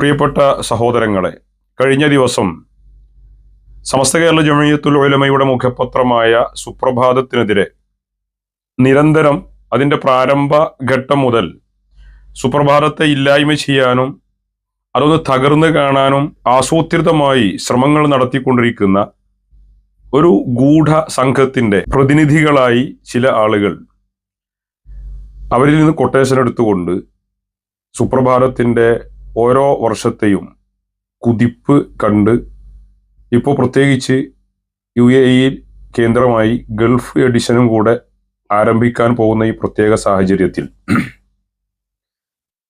പ്രിയപ്പെട്ട സഹോദരങ്ങളെ കഴിഞ്ഞ ദിവസം സമസ്ത കേരള ജമയത്തുൽ ഉലമയുടെ മുഖപത്രമായ സുപ്രഭാതത്തിനെതിരെ നിരന്തരം അതിന്റെ പ്രാരംഭ ഘട്ടം മുതൽ സുപ്രഭാതത്തെ ഇല്ലായ്മ ചെയ്യാനും അതൊന്ന് തകർന്നു കാണാനും ആസൂത്രിതമായി ശ്രമങ്ങൾ നടത്തിക്കൊണ്ടിരിക്കുന്ന ഒരു ഗൂഢ സംഘത്തിന്റെ പ്രതിനിധികളായി ചില ആളുകൾ അവരിൽ നിന്ന് കൊട്ടേഷൻ എടുത്തുകൊണ്ട് സുപ്രഭാതത്തിന്റെ ഓരോ വർഷത്തെയും കുതിപ്പ് കണ്ട് ഇപ്പോൾ പ്രത്യേകിച്ച് യു എ ഇയിൽ കേന്ദ്രമായി ഗൾഫ് എഡിഷനും കൂടെ ആരംഭിക്കാൻ പോകുന്ന ഈ പ്രത്യേക സാഹചര്യത്തിൽ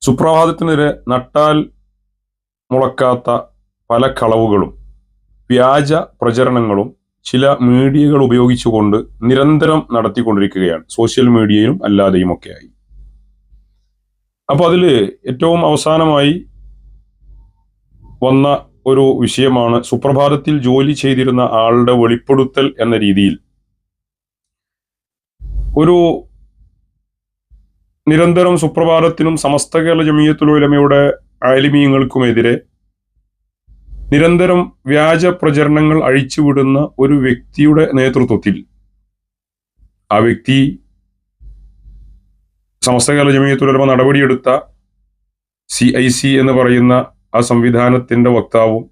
സുപ്രഭാതത്തിനെതിരെ നട്ടാൽ മുളക്കാത്ത പല കളവുകളും വ്യാജ പ്രചരണങ്ങളും ചില മീഡിയകൾ ഉപയോഗിച്ചുകൊണ്ട് നിരന്തരം നടത്തിക്കൊണ്ടിരിക്കുകയാണ്. സോഷ്യൽ മീഡിയയിലും അല്ലാതെയും ഒക്കെയായി അപ്പോൾ അതിൽ ഏറ്റവും അവസാനമായി വന്ന ഒരു വിഷയമാണ് സുപ്രഭാതത്തിൽ ജോലി ചെയ്തിരുന്ന ആളുടെ വെളിപ്പെടുത്തൽ എന്ന രീതിയിൽ. ഒരു നിരന്തരം സുപ്രഭാതത്തിനും സമസ്ത കേരള ജമീയത്തുലോലമയുടെ ആലിമീയങ്ങൾക്കുമെതിരെ നിരന്തരം വ്യാജ പ്രചരണങ്ങൾ അഴിച്ചുവിടുന്ന ഒരു വ്യക്തിയുടെ നേതൃത്വത്തിൽ ആ വ്യക്തി സമസ്ത കേരള ജമീയത്തുലോലമ നടപടിയെടുത്ത സി ഐ സി എന്ന് പറയുന്ന ആ സംവിധാനത്തിന്റെ വക്താവും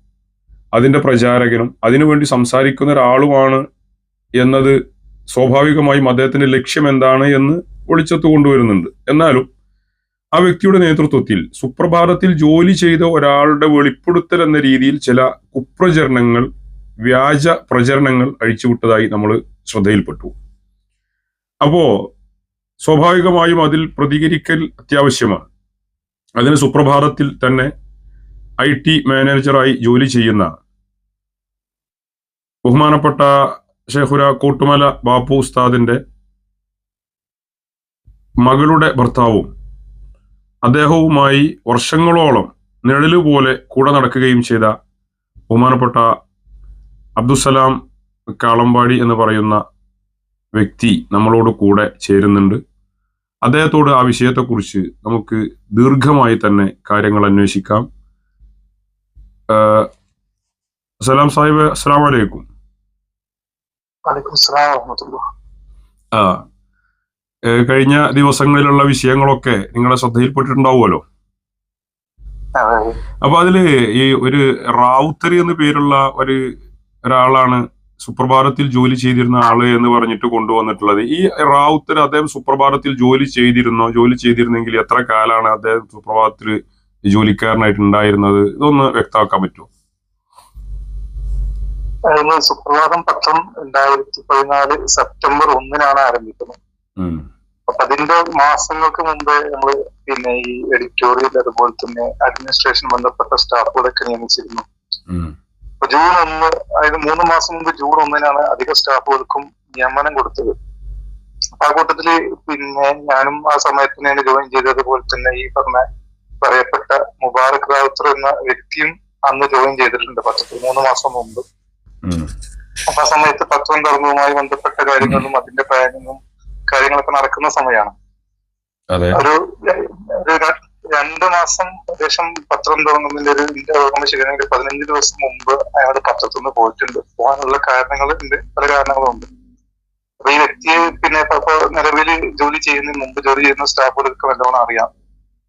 അതിന്റെ പ്രചാരകനും അതിനുവേണ്ടി സംസാരിക്കുന്ന ഒരാളുമാണ് എന്നത് സ്വാഭാവികമായും അദ്ദേഹത്തിന്റെ ലക്ഷ്യം എന്താണ് എന്ന് ഒളിച്ചത്ത് കൊണ്ടുവരുന്നുണ്ട്. എന്നാലും ആ വ്യക്തിയുടെ നേതൃത്വത്തിൽ സുപ്രഭാതത്തിൽ ജോലി ചെയ്ത ഒരാളുടെ വെളിപ്പെടുത്തൽ എന്ന രീതിയിൽ ചില കുപ്രചരണങ്ങൾ വ്യാജ പ്രചരണങ്ങൾ അഴിച്ചുവിട്ടതായി നമ്മൾ ശ്രദ്ധയിൽപ്പെട്ടു. അപ്പോ സ്വാഭാവികമായും അതിൽ പ്രതികരിക്കൽ അത്യാവശ്യമാണ്. അതിന് സുപ്രഭാതത്തിൽ തന്നെ ഐ ടി മാനേജറായി ജോലി ചെയ്യുന്ന ബഹുമാനപ്പെട്ട ഷെഹുര കൂട്ടുമല ബാപ്പു ഉസ്താദിന്റെ മകളുടെ ഭർത്താവും അദ്ദേഹവുമായി വർഷങ്ങളോളം നിഴൽ പോലെ കൂടെ നടക്കുകയും ചെയ്ത ബഹുമാനപ്പെട്ട അബ്ദുസലാം കാളമ്പാടി എന്ന് പറയുന്ന വ്യക്തി നമ്മളോട് കൂടെ ചേരുന്നുണ്ട്. അദ്ദേഹത്തോട് ആ വിഷയത്തെക്കുറിച്ച് നമുക്ക് ദീർഘമായി തന്നെ കാര്യങ്ങൾ അന്വേഷിക്കാം. സലാം സാഹിബ് السلام عليكم وعليكم السلام വറഹ്മത്തുള്ളാഹി. ആ കഴിഞ്ഞ ദിവസങ്ങളിലുള്ള വിഷയങ്ങളൊക്കെ നിങ്ങളുടെ ശ്രദ്ധയിൽപ്പെട്ടിട്ടുണ്ടാവുമല്ലോ. അപ്പൊ അതിൽ ഈ ഒരു റാവുത്തരി എന്ന പേരുള്ള ഒരു ഒരാളാണ് സുപ്രഭാതത്തിൽ ജോലി ചെയ്തിരുന്ന ആൾ എന്ന് പറഞ്ഞിട്ട് കൊണ്ടുവന്നിട്ടുള്ളത് ഈ റാവുത്തർ അദ്ദേഹം സുപ്രഭാതത്തിൽ ജോലി ചെയ്തിരുന്നോ ജോലി ചെയ്തിരുന്നെങ്കിൽ എത്ര കാലാണ് അദ്ദേഹം സുപ്രഭാതത്തിൽ ജോലിക്കാരനായിട്ട് ഉണ്ടായിരുന്നത് ഇതൊന്ന് വ്യക്തമാക്കാൻ പറ്റുമോ? അതിന് സുപ്രഭാതം പത്രം രണ്ടായിരത്തി പതിനാല് സെപ്റ്റംബർ ഒന്നിനാണ് ആരംഭിക്കുന്നത്. അപ്പൊ അതിന്റെ മാസങ്ങൾക്ക് മുമ്പേ നമ്മൾ പിന്നെ ഈ എഡിറ്റോറിയൽ അതുപോലെ തന്നെ അഡ്മിനിസ്ട്രേഷൻ ബന്ധപ്പെട്ട സ്റ്റാഫുകളൊക്കെ നിയമിച്ചിരുന്നു. അപ്പൊ ജൂൺ ഒന്ന് അതായത് മൂന്ന് മാസം മുമ്പ് ജൂൺ ഒന്നിനാണ് അധിക സ്റ്റാഫുകൾക്കും നിയമനം കൊടുത്തത്. അപ്പൊ ആ കൂട്ടത്തിൽ പിന്നെ ഞാനും ആ സമയത്ത് ജോയിൻ ചെയ്തതുപോലെ തന്നെ ഈ പറഞ്ഞ പറയപ്പെട്ട മുബാറക് റാവുത്തർ എന്ന വ്യക്തിയും അന്ന് ജോയിൻ ചെയ്തിട്ടുണ്ട് പത്ത് മൂന്ന് മാസം മുമ്പ്. അപ്പൊ ആ സമയത്ത് പത്രം ധർമ്മവുമായി ബന്ധപ്പെട്ട കാര്യങ്ങളും അതിന്റെ പ്ലാനിങ്ങും കാര്യങ്ങളൊക്കെ നടക്കുന്ന സമയമാണ് ഒരു രണ്ട് മാസം ഏകദേശം പത്രം തുടങ്ങുന്നതിന്റെ ഒരു ഇന്ത്യ ഓർമ്മ ശരിയാണെങ്കിൽ പതിനഞ്ച് ദിവസം മുമ്പ് അയാൾ പത്രത്തിൽ നിന്ന് പോയിട്ടുണ്ട്. പോകാനുള്ള കാരണങ്ങൾ ഉണ്ട് പല കാരണങ്ങളും ഉണ്ട് അപ്പൊ ഈ വ്യക്തിയെ പിന്നെ നിലവിൽ ജോലി ചെയ്യുന്നതിന് മുമ്പ് ജോലി ചെയ്യുന്ന സ്റ്റാഫുകൾക്ക് നല്ലോണം അറിയാം.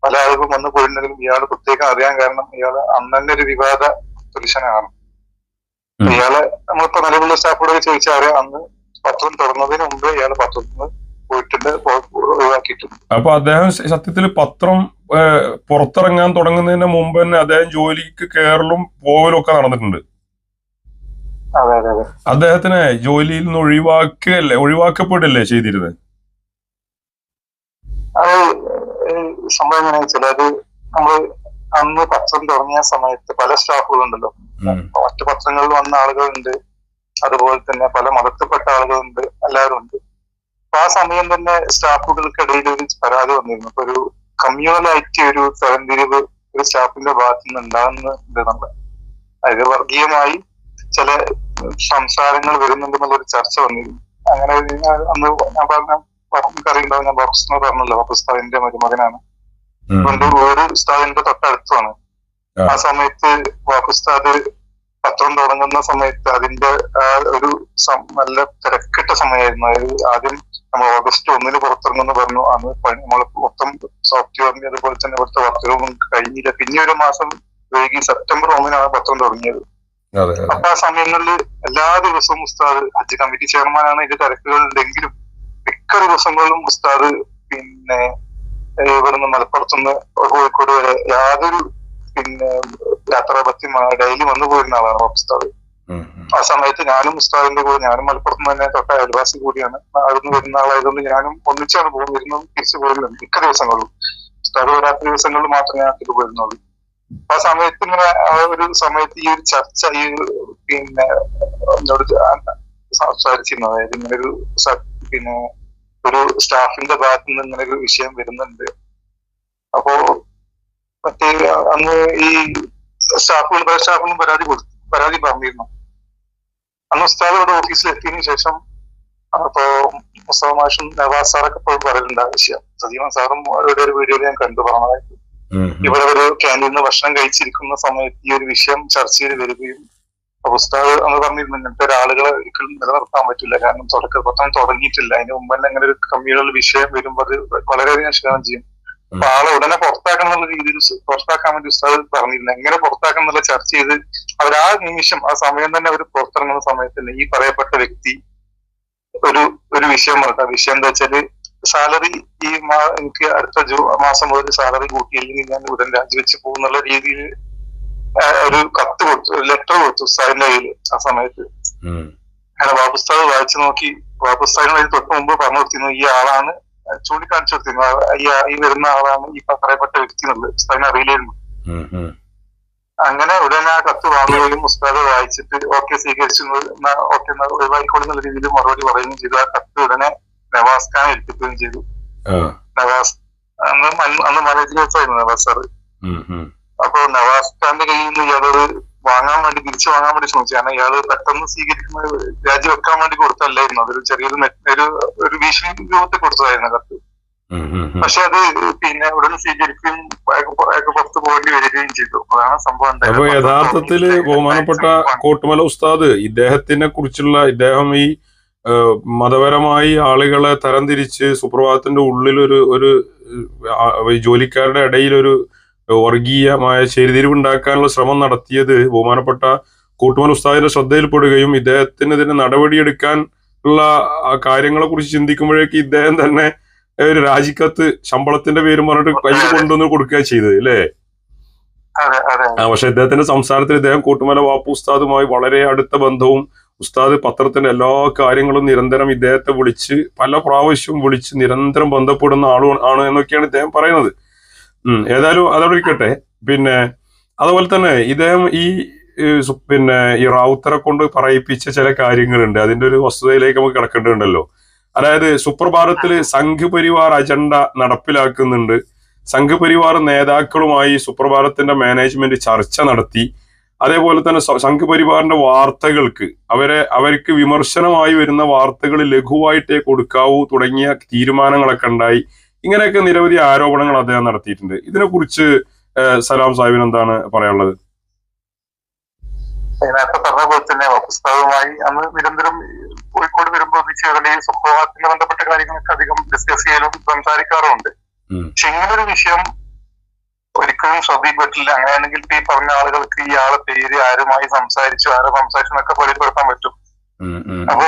പല ആളുകളും വന്നു പോയിട്ടുണ്ടെങ്കിലും ഇയാൾ പ്രത്യേകം അറിയാൻ കാരണം ഇയാൾ അന്ന് തന്നെ ഒരു വിവാദ പുരുഷനാണ്. ഇയാളെ നമ്മളിപ്പോ നിലവിലുള്ള സ്റ്റാഫോടൊക്കെ ചോദിച്ചാൽ അറിയാം അന്ന് പത്രം തുറന്നതിന് മുമ്പ് ഇയാൾ പത്രത്തിൽ നിന്ന് പോയിട്ടുണ്ട് ഒഴിവാക്കിയിട്ടുണ്ട്. അപ്പൊ അദ്ദേഹം സത്യത്തിൽ പത്രം പുറത്തിറങ്ങാൻ തുടങ്ങുന്നതിന് മുമ്പ് തന്നെ അദ്ദേഹം ജോലിക്ക് കയറലും പോകലും ഒക്കെ നടന്നിട്ടുണ്ട്. അദ്ദേഹത്തിനെ ജോലിയിൽ നിന്ന് ഒഴിവാക്കുകയല്ലേ ഒഴിവാക്കപ്പെടില്ലേ ചെയ്തിരുന്നത് സംഭവം എങ്ങനെയാ വെച്ചാൽ അത് നമ്മൾ അന്ന് പത്രം തുടങ്ങിയ സമയത്ത് പല സ്റ്റാഫുകളുണ്ടല്ലോ. മറ്റു പത്രങ്ങളിൽ വന്ന ആളുകളുണ്ട്. അതുപോലെ തന്നെ പല മതത്തിൽപ്പെട്ട ആളുകളുണ്ട്. എല്ലാവരും ഉണ്ട് അപ്പൊ ആ സമയം തന്നെ സ്റ്റാഫുകൾക്കിടയിൽ ഒരു പരാതി വന്നിരുന്നു. അപ്പൊ ഒരു കമ്മ്യൂണലായിട്ട് ഒരു തരംതിരിവ് ഒരു സ്റ്റാഫിന്റെ ഭാഗത്തു നിന്ന് ഉണ്ടാകുന്നുണ്ട് നമ്മൾ അതായത് വർഗീയമായി ചില സംസാരങ്ങൾ വരുന്നുണ്ടെന്നുള്ളൊരു ചർച്ച വന്നിരുന്നു. അങ്ങനെ അന്ന് ഞാൻ പറഞ്ഞ നമുക്കറിയുണ്ടാവും ഞാൻ ബോക്സ് എന്ന് പറഞ്ഞല്ലോ ഉസ്താദിന്റെ മരുമകനാണ്. ഉം. വേറെ ഉസ്താദിന്റെ തൊട്ടടുത്താണ്. ആ. സമയത്ത് വാപ്പുസ്താദ് പത്രം തുടങ്ങുന്ന സമയത്ത് അതിന്റെ ആ ഒരു നല്ല തിരക്കിട്ട സമയമായിരുന്നു. ആദ്യം നമ്മൾ ഓഗസ്റ്റ് ഒന്നിന് പുറത്തിറങ്ങുന്നു പറഞ്ഞു. അന്ന് പണി നമ്മൾ മൊത്തം സോഫ്റ്റ്വെയറിന് അതുപോലെ തന്നെ ഇവിടുത്തെ വർക്കുകളൊന്നും കഴിഞ്ഞില്ല. പിന്നെ ഒരു മാസം വൈകി സെപ്റ്റംബർ ഒന്നിനാണ് പത്രം തുടങ്ങിയത്. അപ്പൊ ആ സമയങ്ങളിൽ എല്ലാ ദിവസവും ഉസ്താദ് ഹജ്ജ് കമ്മിറ്റി ചെയർമാനാണ്. ഇതിന്റെ തിരക്കുകളുണ്ടെങ്കിലും മിക്ക ദിവസങ്ങളിലും ഉസ്താദ് പിന്നെ ഇവിടുന്ന് മലപ്പുറത്തുനിന്ന് കോഴിക്കോട് വരെ യാതൊരു പിന്നെ യാത്രാപത്യം ഡെയിലി വന്നു പോയിരുന്ന ആളാണ് ഉസ്താദ്. ആ സമയത്ത് ഞാനും ഉസ്താദിന്റെ കൂടെ ഞാനും മലപ്പുറത്ത് നിന്ന് തന്നെ തൊട്ട അയൽവാസി കൂടിയാണ്. അവിടുന്ന് വരുന്ന ആളായതുകൊണ്ട് ഞാനും ഒന്നിച്ചാണ് പോകും വരുന്നതും തിരിച്ചു പോയിരുന്നത് മിക്ക ദിവസങ്ങളിലും. ഉസ്താദ് വരാത്ത ദിവസങ്ങളിൽ മാത്രമേ ഞാൻ തിരിച്ചു പോയിരുന്നുള്ളൂ. ആ സമയത്ത് ഇങ്ങനെ ആ ഒരു സമയത്ത് ഈ ഒരു ചർച്ച ഈ പിന്നെ എന്നോട് സംസാരിച്ചിരുന്നു അതായത് ഇങ്ങനെ ഒരു പിന്നെ ഒരു സ്റ്റാഫിന്റെ ഭാഗത്ത് നിന്ന് ഇങ്ങനെ ഒരു വിഷയം വരുന്നുണ്ട്. അപ്പോ മറ്റേ അന്ന് ഈ സ്റ്റാഫുകൾ പല സ്റ്റാഫുകളും പരാതി കൊടുത്തു പരാതി പറഞ്ഞിരുന്നു. അന്ന് ഉസ്താദ് ഇവിടെ ഓഫീസിൽ എത്തിയതിനു ശേഷം അപ്പോ മുസ്തഫ മാഷും നവാസ് സാറൊക്കെ ഇപ്പോഴും പറയുന്നുണ്ട് ആ വിഷയം. സജീവൻ സാറും അവരുടെ ഒരു വീഡിയോയിൽ ഞാൻ കണ്ടു പറഞ്ഞതായിട്ട്. ഇവിടെ ഒരു ക്യാന്റീനിൽ ഭക്ഷണം കഴിച്ചിരിക്കുന്ന സമയത്ത് ഈ ഒരു വിഷയം ചർച്ച ചെയ്ത് വരികയും ഉസ്താദ് അന്ന് പറഞ്ഞിരുന്നു ഇങ്ങനത്തെ ഒരാളുകളെ ഒരിക്കലും നിലനിർത്താൻ പറ്റില്ല. കാരണം തുടക്ക പത്രം തുടങ്ങിയിട്ടില്ല. അതിന് മുമ്പ് തന്നെ അങ്ങനെ ഒരു കമ്മ്യൂണൽ വിഷയം വരുമ്പോൾ അത് വളരെയധികം ക്ഷേമം ചെയ്യും. അപ്പൊ ആളെ ഉടനെ പുറത്താക്കണം എന്നുള്ള രീതിയിൽ പുറത്താക്കാൻ വേണ്ടി ഉസ്താദ് പറഞ്ഞിരുന്നു. എങ്ങനെ പുറത്താക്കണം എന്നുള്ള ചർച്ച ചെയ്ത് അവർ ആ നിമിഷം ആ സമയം തന്നെ അവർ പുറത്തിറങ്ങുന്ന സമയത്ത് തന്നെ ഈ പറയപ്പെട്ട വ്യക്തി ഒരു ഒരു വിഷയം പറഞ്ഞു ആ വിഷയം എന്താ വെച്ചാൽ സാലറി ഈ മാ- എനിക്ക് അടുത്ത ജൂ മാസം മുതൽ സാലറി കൂട്ടിയില്ലെങ്കിൽ ഞാൻ ഉടൻ രാജിവെച്ച് പോകുന്നുള്ള രീതിയിൽ ഒരു കത്ത് കൊടുത്തു ഒരു ലെറ്റർ കൊടുത്തു ഉസ്താദിന്റെ കയ്യിൽ ആ സമയത്ത്. അങ്ങനെ ബാബുസ്താദ് വായിച്ചു നോക്കി. ബാബുസ്താദിന് വഴി തൊട്ട് മുമ്പ് പറഞ്ഞു കൊടുത്തിരുന്നു ഈ ആളാണ്. ചൂണ്ടിക്കാണിച്ചു കൊടുത്തിരുന്നു ഈ വരുന്ന ആളാണ് ഈ പറയപ്പെട്ട വ്യക്തി എന്നുള്ളത്. ഉസ്താദിനെ അറിയില്ലായിരുന്നു. അങ്ങനെ ഉടനെ ആ കത്ത് വാങ്ങുകയും ഉസ്താദ് വായിച്ചിട്ട് ഓക്കെ സ്വീകരിച്ചു ഓക്കെ ഒഴിവായിക്കോളുന്ന രീതിയിൽ മറുപടി പറയുകയും ചെയ്തു. ആ കത്ത് ഉടനെ നവാസ് ഖാൻ ഏൽപ്പിക്കുകയും ചെയ്തു. നവാസ് അന്ന് അന്ന് മാനേജ് ഓഫീസറായിരുന്നു നവാസ് സാറ്. അപ്പൊ നവാസ് ഖാന്റെ കയ്യിൽ നിന്ന് ഇയാളത് വാങ്ങാൻ വേണ്ടി തിരിച്ചു വാങ്ങാൻ വേണ്ടി ശ്രമിച്ചു. കാരണം ഇയാൾ പെട്ടെന്ന് സ്വീകരിക്കുന്ന രാജിവെക്കാൻ വേണ്ടി കൊടുത്തല്ലായിരുന്നു. അതൊരു ചെറിയൊരു ഒരു ഒരു ഭീഷണി രൂപത്തിൽ കൊടുത്തതായിരുന്നു കത്ത്. പക്ഷെ അത് പിന്നെ ഉടനെ സ്വീകരിക്കുകയും അയാൾക്ക് പുറത്ത് പോകേണ്ടി വരികയും ചെയ്തു. അതാണ് സംഭവം. അപ്പൊ യഥാർത്ഥത്തിൽ ബഹുമാനപ്പെട്ട കോട്ടുമല ഉസ്താദ് ഇദ്ദേഹത്തിനെ കുറിച്ചുള്ള ഇദ്ദേഹം ഈ മതപരമായി ആളുകളെ തരംതിരിച്ച് സുപ്രഭാതത്തിന്റെ ഉള്ളിൽ ഒരു ഒരു ജോലിക്കാരുടെ ഇടയിൽ ഒരു വർഗീയമായ ചേരിതിരിവുണ്ടാക്കാനുള്ള ശ്രമം നടത്തിയത് ബഹുമാനപ്പെട്ട കൂട്ടുമൽ ഉസ്താദിന്റെ ശ്രദ്ധയിൽപ്പെടുകയും ഇദ്ദേഹത്തിനെതിരെ നടപടിയെടുക്കാൻ ഉള്ള ആ കാര്യങ്ങളെ കുറിച്ച് ചിന്തിക്കുമ്പോഴേക്ക് ഇദ്ദേഹം തന്നെ ഒരു രാജിക്കത്ത് ശമ്പളത്തിന്റെ പേരും പറഞ്ഞിട്ട് കയ്യിൽ കൊണ്ടുവന്ന് കൊടുക്കുക ചെയ്തത് അല്ലേ? ആ, പക്ഷെ ഇദ്ദേഹത്തിന്റെ സംസാരത്തിൽ ഇദ്ദേഹം കൂട്ടുമല വാപ്പു ഉസ്താദുമായി വളരെ അടുത്ത ബന്ധവും ഉസ്താദ് പത്രത്തിന്റെ എല്ലാ കാര്യങ്ങളും നിരന്തരം ഇദ്ദേഹത്തെ വിളിച്ച് പല പ്രാവശ്യവും വിളിച്ച് നിരന്തരം ബന്ധപ്പെടുന്ന ആളും ആണ് എന്നൊക്കെയാണ് ഇദ്ദേഹം പറയുന്നത്. ഏതായാലും അതവിടെ ഇരിക്കട്ടെ. പിന്നെ അതുപോലെ തന്നെ ഇദ്ദേഹം ഈ പിന്നെ ഈ റാവുത്തറെ കൊണ്ട് പറയിപ്പിച്ച ചില കാര്യങ്ങളുണ്ട്. അതിന്റെ ഒരു വസ്തുതയിലേക്ക് നമുക്ക് കിടക്കേണ്ടതുണ്ടല്ലോ. അതായത് സുപ്രഭാതത്തിൽ സംഘ് പരിവാർ അജണ്ട നടപ്പിലാക്കുന്നുണ്ട്. സംഘ് പരിവാർ നേതാക്കളുമായി സുപ്രഭാതത്തിന്റെ മാനേജ്മെന്റ് ചർച്ച നടത്തി. അതേപോലെ തന്നെ സംഘപരിവാറിന്റെ സംഘ് പരിവാറിന്റെ വാർത്തകൾക്ക് അവരെ അവർക്ക് വിമർശനമായി വരുന്ന വാർത്തകൾ ലഘുവായിട്ടേ കൊടുക്കാവൂ തുടങ്ങിയ തീരുമാനങ്ങളൊക്കെ ഉണ്ടായി. ഇങ്ങനെയൊക്കെ നിരവധി ആരോപണങ്ങൾ അദ്ദേഹം നടത്തിയിട്ടുണ്ട്. ഇതിനെക്കുറിച്ച് കുറിച്ച് സലാം സാഹിബിന് എന്താണ് പറയാനുള്ളത്? നേരത്തെ പറഞ്ഞ പോലെ തന്നെ പുസ്തകവുമായി അന്ന് നിരന്തരം കോഴിക്കോട് വരുമ്പോൾ ഈ സുപ്രഭാതത്തിന് ബന്ധപ്പെട്ട കാര്യങ്ങളൊക്കെ അധികം ഡിസ്കസ് ചെയ്യലും സംസാരിക്കാറുമുണ്ട്. പക്ഷെ ഇങ്ങനൊരു വിഷയം ഒരിക്കലും ശ്രദ്ധയിൽ പറ്റില്ല അങ്ങനെയാണെങ്കിൽ ഈ പറഞ്ഞ ആളുകൾക്ക് ഈ ആളെ പേര് ആരുമായി സംസാരിച്ചു ആരെ സംസാരിച്ചു എന്നൊക്കെ വെളിപ്പെടുത്താൻ പറ്റും. അപ്പോ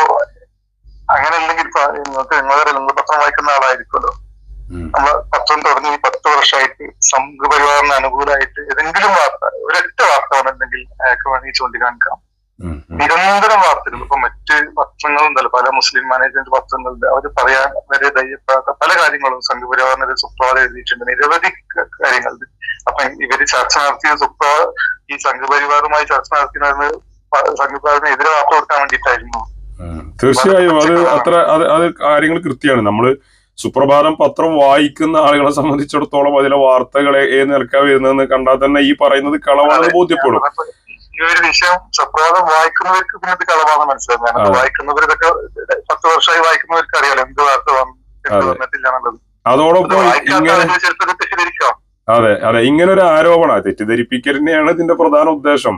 അങ്ങനെ അല്ലെങ്കിൽ നിങ്ങൾക്ക് നിങ്ങളുടെ ലിംഗപത്രം പത്രം വായിക്കുന്ന ആളായിരിക്കുമല്ലോ. ഉം. നമ്മൾ പത്രം തുടങ്ങി പത്ത് വർഷമായിട്ട് സംഘപരിവാറിന് അനുകൂലമായിട്ട് ഏതെങ്കിലും വാർത്ത ഒരൊറ്റ വാർത്ത വന്നിട്ടുണ്ടെങ്കിൽ അയാൾക്ക് വേണമെങ്കിൽ ചൂണ്ടിക്കാണിക്കാം. നിരന്തരം വാർത്തകൾ ഇപ്പൊ മറ്റ് പത്രങ്ങളുണ്ടല്ലോ പല മുസ്ലിം മാനേജ്മെന്റ് പത്രങ്ങളുണ്ട് അവർ പറയാൻ വരെ ധൈര്യപ്പെടാത്ത പല കാര്യങ്ങളും സംഘപരിവാറിനെതിരെ സുപ്രഭാതം എഴുതിയിട്ടുണ്ട്. നിരവധി കാര്യങ്ങളുണ്ട്. അപ്പൊ ഇവർ ചർച്ച നടത്തിയ സുപ്രഭാ ഈ സംഘപരിവാറുമായി ചർച്ച നടത്തിയത് സംഘപരിവാറിനെതിരെ വാർത്ത കൊടുക്കാൻ വേണ്ടിയിട്ടായിരുന്നു. തീർച്ചയായും അത് അത്ര അത് അത് കാര്യങ്ങൾ കൃത്യമാണ്. നമ്മൾ സുപ്രഭാതം പത്രം വായിക്കുന്ന ആളുകളെ സംബന്ധിച്ചിടത്തോളം അതിലെ വാർത്തകളെ ഏത് നിലക്കാ വരുന്നതെന്ന് കണ്ടാൽ തന്നെ ഈ പറയുന്നത് കളവാണെന്ന് ബോധ്യപ്പെടും. ഈ ഒരു വിഷയം സുപ്രഭാതം വായിക്കുന്നവർക്ക് പിന്നെ ഇത് കളവാണ് മനസ്സിലാകുന്നത് കാരണം അതെ. വായിക്കുന്നവരൊക്കെ പത്ത് വർഷമായി വായിക്കുന്നവർക്ക് അറിയാലോ എന്ത് വാർത്ത വന്നു എന്ത്. വന്നിട്ടില്ല എന്നുള്ളത്. അതോടൊപ്പം ഇങ്ങനെ തെറ്റിദ്ധരിക്കാം. അതെ അതെ. ഇങ്ങനെ ഒരു ആരോപണ തെറ്റിദ്ധരിപ്പിക്കൽ തന്നെയാണ് ഇതിന്റെ പ്രധാന ഉദ്ദേശം.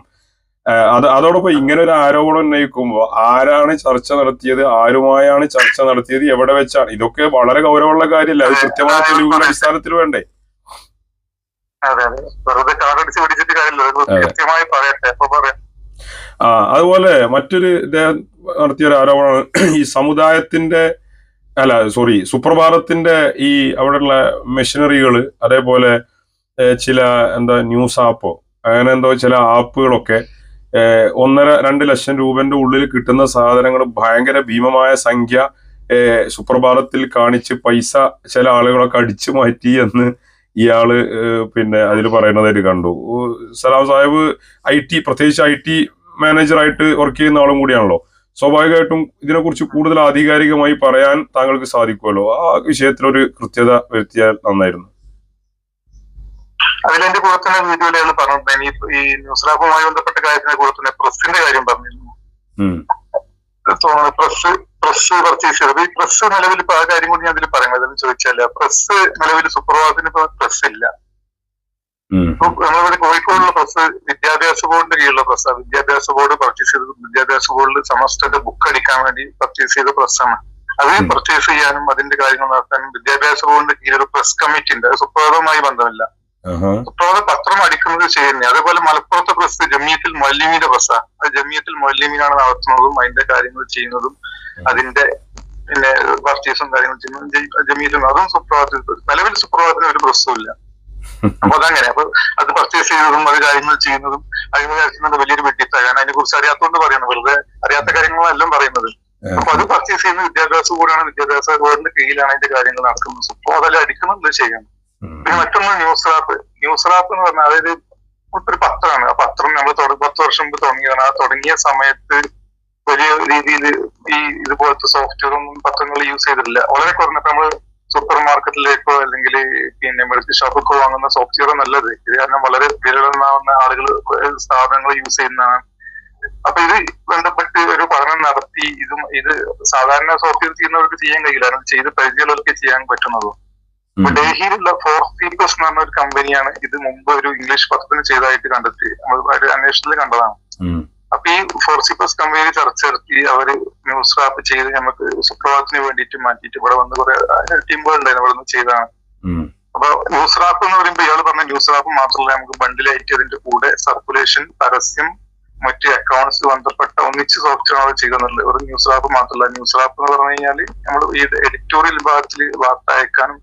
അത് അതോടൊപ്പം ഇങ്ങനെ ഒരു ആരോപണം ഉന്നയിക്കുമ്പോൾ ആരാണ് ചർച്ച നടത്തിയത് ആരുമായാണ് ചർച്ച നടത്തിയത് എവിടെ വെച്ചാണ്? ഇതൊക്കെ വളരെ ഗൗരവമുള്ള കാര്യമല്ല. അത് കൃത്യമായ തെളിവുകളുടെ അടിസ്ഥാനത്തിൽ വേണ്ടേ? അതെ അതെ. വെറുതെ കാർഡടിച്ച് പിടിച്ചിട്ട് കാര്യമില്ല. അത് അതെ. കൃത്യമായി പറയട്ടെ. അപ്പൊ പറയാം. ആ അതുപോലെ മറ്റൊരു ഇദ്ദേഹം നടത്തിയ ഒരു ആരോപണമാണ്. ഈ സമുദായത്തിന്റെ അല്ല സോറി സുപ്രഭാതത്തിന്റെ ഈ അവിടെയുള്ള മെഷീനറികൾ അതേപോലെ ചില എന്താ ന്യൂസ് ആപ്പോ അങ്ങനെ എന്തോ ചില ആപ്പുകളൊക്കെ ഒന്നര രണ്ട് ലക്ഷം രൂപന്റെ ഉള്ളിൽ കിട്ടുന്ന സാധനങ്ങൾ ഭയങ്കര ഭീമമായ സംഖ്യ സുപ്രഭാതത്തിൽ കാണിച്ച് പൈസ ചില ആളുകളൊക്കെ അടിച്ചു മാറ്റി എന്ന് ഇയാൾ പിന്നെ അതിൽ പറയുന്നതായിട്ട് കണ്ടു. സലാം സാഹിബ് ഐ ടി പ്രത്യേകിച്ച് ഐ ടി മാനേജറായിട്ട് വർക്ക് ചെയ്യുന്ന ആളും കൂടിയാണല്ലോ. സ്വാഭാവികമായിട്ടും ഇതിനെക്കുറിച്ച് കൂടുതൽ ആധികാരികമായി പറയാൻ താങ്കൾക്ക് സാധിക്കുമല്ലോ. ആ വിഷയത്തിൽ ഒരു കൃത്യത വരുത്തിയാൽ നന്നായിരുന്നു. അതിലെന്റെ കൂടെ തന്നെ വീഡിയോയിൽ അയാൾ പറഞ്ഞിട്ടുണ്ട്. ഈ ഈ ന്യൂസ് ലാബുമായി ബന്ധപ്പെട്ട കാര്യത്തിനെ കൂടെ തന്നെ പ്രസിന്റെ കാര്യം പറഞ്ഞിരുന്നു. തോന്നുന്നു പ്രസ് പ്രസ് പർച്ചേസ് ചെയ്തത് ഈ പ്രസ് നിലവിൽ ഇപ്പൊ ആ കാര്യം കൂടി ഞാൻ അതിൽ പറയുന്നത് ചോദിച്ചാൽ പ്രസ് നിലവിൽ സുപ്രഭാതത്തിന് ഇപ്പൊ പ്രസ് ഇല്ല. നമ്മളിവിടെ കോഴിക്കോടുള്ള പ്രസ് വിദ്യാഭ്യാസ ബോർഡിന്റെ കീഴിലുള്ള പ്രസ് വിദ്യാഭ്യാസ ബോർഡ് പർച്ചേസ് ചെയ്തത് വിദ്യാഭ്യാസ ബോർഡിൽ സമസ്തന്റെ ബുക്ക് അടിക്കാൻ വേണ്ടി പർച്ചേസ് ചെയ്ത പ്രസ്സാണ്. അത്. പർച്ചേസ് ചെയ്യാനും അതിന്റെ കാര്യങ്ങൾ നടത്താനും വിദ്യാഭ്യാസ ബോർഡിന്റെ കീഴിൽ ഒരു പ്രസ് കമ്മിറ്റി ഉണ്ട്. അത് സുപ്രഭാതവുമായി ബന്ധമില്ല. സുപ്രഭാത പത്രം അടിക്കുന്നത് ചെയ്യുന്നത് അതേപോലെ മലപ്പുറത്തെ പ്രസ് ജമിയത്തിൽ മൊല്ലിമീന്റെ പ്രസ്സാണ് അത് ജമിയത്തിൽ മൊല്ലിമീനാണ് നടത്തുന്നതും അതിന്റെ കാര്യങ്ങൾ ചെയ്യുന്നതും അതിന്റെ പിന്നെ പർച്ചേസും കാര്യങ്ങളും ചെയ്യുന്നതും ജ- ജമിയത്തിൽ അതും സുപ്രഭാതത്തിൽ നിലവിൽ സുപ്രഭാതത്തിന് ഒരു പ്രസ്സും ഇല്ല. അപ്പൊ അതങ്ങനെ. അപ്പൊ അത് പർച്ചേസ് ചെയ്തതും അത് കാര്യങ്ങൾ ചെയ്യുന്നതും അതിന് കാര്യത്തിൽ വലിയൊരു വെട്ടിത്ത ഞാൻ അതിനെ കുറിച്ച് അറിയാത്തതുകൊണ്ട് പറയുന്നത് വെറുതെ അറിയാത്ത കാര്യങ്ങളെല്ലാം പറയുന്നത്. അപ്പൊ അത് പർച്ചേസ് ചെയ്യുന്ന വിദ്യാഭ്യാസ കൂടെയാണ് വിദ്യാഭ്യാസ ബോർഡിന്റെ കീഴിലാണ് അതിന്റെ കാര്യങ്ങൾ നടക്കുന്നത്. സുപ്രഭാതം അടിക്കുന്നുണ്ട് ചെയ്യണം. പിന്നെ മറ്റൊന്ന് ന്യൂസ് റാപ്പ് ന്യൂസ് റാപ്പ് എന്ന് പറഞ്ഞാൽ അതായത് ഒരു പത്രമാണ്. ആ പത്രം നമ്മൾ പത്ത് വർഷം മുമ്പ് തുടങ്ങിയതാണ്. ആ തുടങ്ങിയ സമയത്ത് വലിയ രീതിയിൽ ഈ ഇതുപോലത്തെ സോഫ്റ്റ്വെയർ ഒന്നും പത്രങ്ങൾ യൂസ് ചെയ്തിട്ടില്ല. വളരെ കുറഞ്ഞപ്പോ നമ്മൾ സൂപ്പർ മാർക്കറ്റിലേക്കോ അല്ലെങ്കിൽ പിന്നെ മെഡിക്കൽ ഷോപ്പൊക്കെ വാങ്ങുന്ന സോഫ്റ്റ്വെയർ നല്ലത് ഇത് കാരണം വളരെ വിരളെണ്ണാവുന്ന ആളുകൾ സാധനങ്ങൾ യൂസ് ചെയ്യുന്നതാണ്. അപ്പൊ ഇത് ബന്ധപ്പെട്ട് ഒരു പഠനം നടത്തി ഇതും ഇത് സാധാരണ സോഫ്റ്റ്വെയർ ചെയ്യുന്നവർക്ക് ചെയ്യാൻ കഴിയില്ല. ചെയ്ത് പരിചയമുള്ളവർക്ക് ചെയ്യാൻ പറ്റുന്നതും. ഡൽഹിയിലുള്ള ഫോർ പീപ്പിൾസ് എന്ന് പറഞ്ഞ ഒരു കമ്പനിയാണ്. ഇത് മുമ്പ് ഒരു ഇംഗ്ലീഷ് പത്രത്തിന് ചെയ്തതായിട്ട് കണ്ടെത്തി. നമ്മൾ ഒരു അന്വേഷണത്തിൽ കണ്ടതാണ്. അപ്പൊ ഈ ഫോർ സീപ്പേഴ്സ് കമ്പനി ചർച്ച നടത്തി. അവർ ന്യൂസ് റാപ്പ് ചെയ്ത് നമുക്ക് സുപ്രഭാതത്തിന് വേണ്ടിയിട്ട് മാറ്റിയിട്ട് ഇവിടെ വന്ന് കുറെ ടീമുകൾ ഉണ്ടായിരുന്നു. ഇവിടെ നിന്ന് ചെയ്തതാണ്. അപ്പൊ ന്യൂസ് റാപ്പ് എന്ന് പറയുമ്പോൾ ഇയാൾ പറഞ്ഞ ന്യൂസ് റാപ്പ് മാത്രമല്ല നമുക്ക് ബണ്ടിലായിട്ട് അതിന്റെ കൂടെ സർക്കുലേഷൻ പരസ്യം മറ്റ് അക്കൗണ്ട്സ് ബന്ധപ്പെട്ട ഒന്നിച്ച് സോഫ്റ്റ്വെയർ ആണ് ചെയ്യുന്നുള്ളത് ഒരു ന്യൂസ് റാപ്പ് മാത്രമല്ല. ന്യൂസ് റാപ്പ് എന്ന് പറഞ്ഞു കഴിഞ്ഞാൽ നമ്മൾ ഈ എഡിറ്റോറിയൽ ഭാഗത്തിൽ വാർത്ത അയക്കാനും